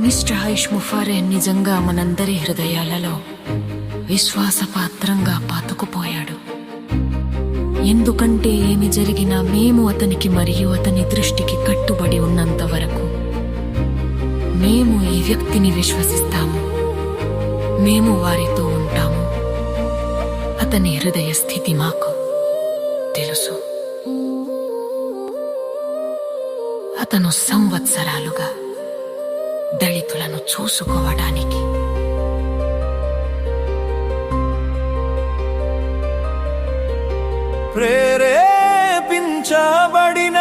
Mister హైష్ ముఫారే నిజంగా మనందరి హృదయాలలో విశ్వాసపాత్రంగా పాతుకుపోయాడు. ఎందుకంటే ఏమి జరిగినా మేము అతనికి మరియు అతని దృష్టికి కట్టుబడి ఉన్నంత వరకు మేము ఈ వ్యక్తిని విశ్వసిస్తాము. మేము వారితో ఉంటాము. అతని హృదయ స్థితి మాకు తెలుసు. అతను సంవత్సరాలుగా దళితులను చూసుకోవడానికి. ప్రేరేపించబడిన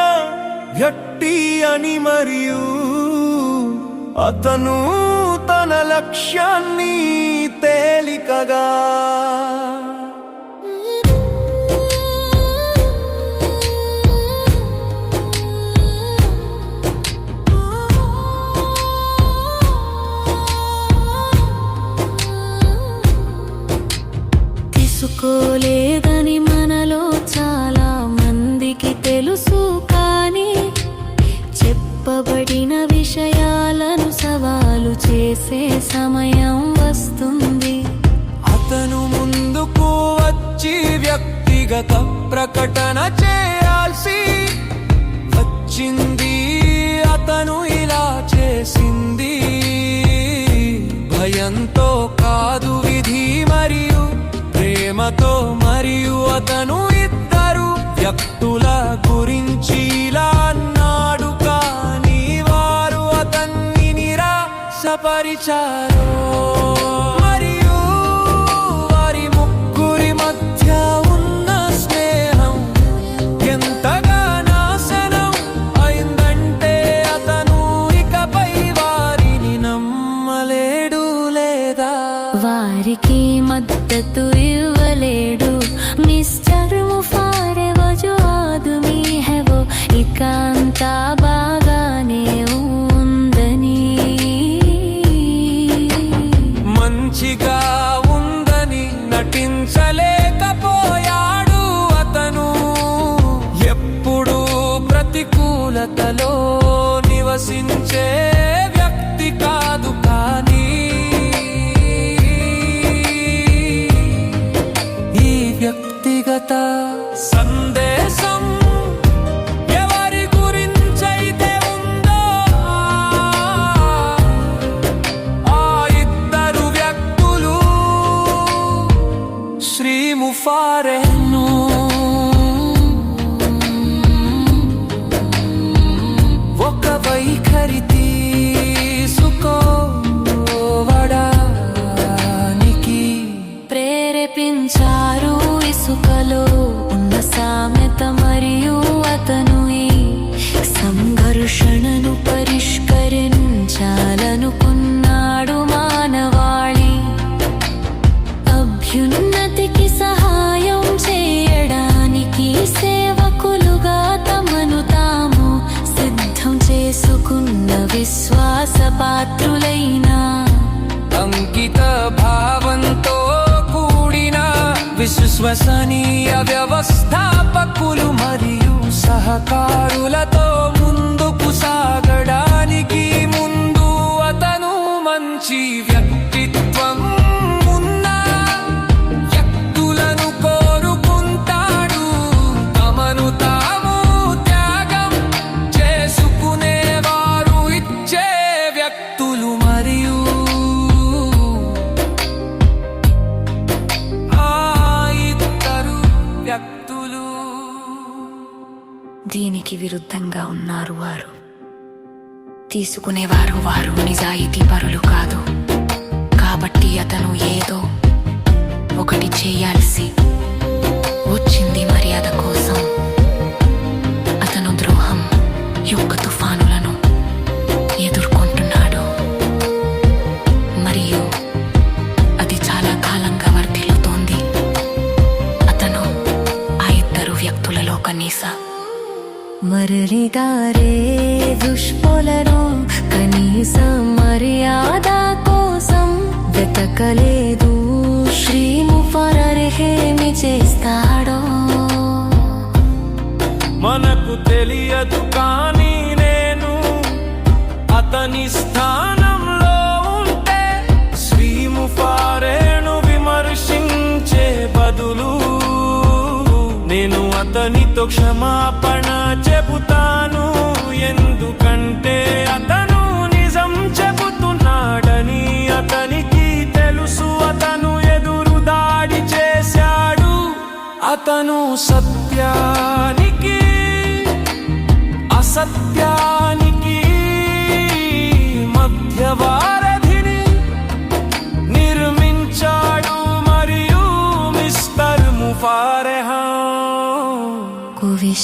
వ్యక్తి అని మరియు అతను తన లక్ష్యాన్ని తేలికగా చెప్పబడిన విషయాలను సవాలు చేసే సమయం వస్తుంది. అతను ముందుకు వచ్చి వ్యక్తిగత ప్రకటన చేయాల్సి వచ్చింది. అతను ఇలా చేసింది. భయంతో కాదు విధి మరియు ప్రేమతో మరియు అతను నిరాశపరిచారు మరియు వారి ముగ్గురి మధ్య ఉన్న స్నేహం ఎంతగా నాశనం అయిందంటే అతను ఇకపై వారిని నమ్మలేడు లేదా? వారికి మద్దతు ఇవ్వలేడు. మిస్టర్ ముఫారే వజు ఆదుమీ హై వో ఇక అంతా ప్రతికూలతలో నివసించే వ్యక్తి కాదు విశ్వాస పాత్రులైన అంకిత భావంతో కూడిన విశ్వసనీయ వ్యవస్థాపకులు మరియు సహకారులతో ముందుకు సాగడానికి ముందు అతను మంచి దీనికి విరుద్ధంగా ఉన్నారు వారు. తీసుకునేవారు వారు నిజాయితీ పరులు కాదు. కాబట్టి అతను ఏదో ఒకటి చేయాల్సి వచ్చింది మర్యాద కోసం. మరలిగారే దుష్పులను కనీస మర్యాద కోసం వెతకలేదు. శ్రీము ముఫరర్హేమి చేస్తాడో? మనకు తెలియదు కానీ నేను అతని స్థానం तो क्षमापणाचे भूता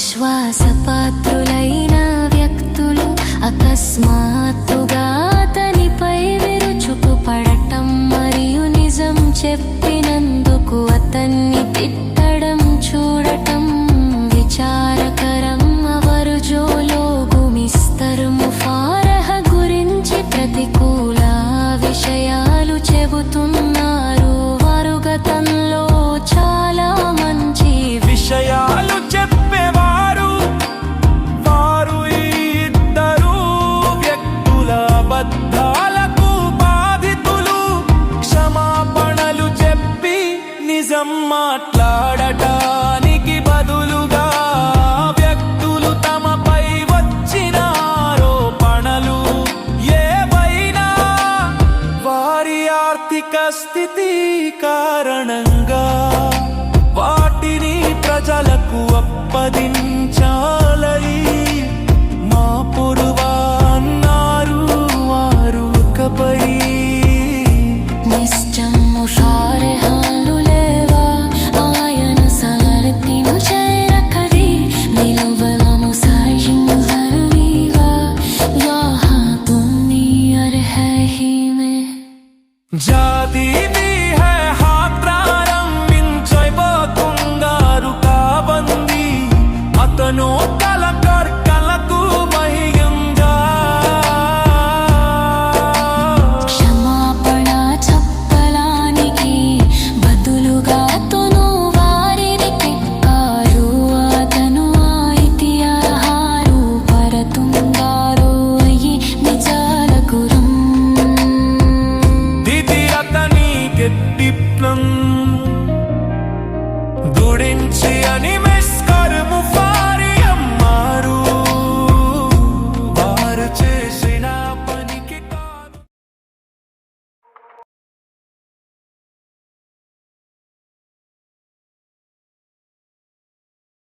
విశ్వాసపాత్రులైన వ్యక్తులు అకస్మాత్తుగా అతనిపై విరుచుకు పడటం మరియు నిజం చెప్పినందుకు అతన్ని తిట్టడం చూడటం విచారం no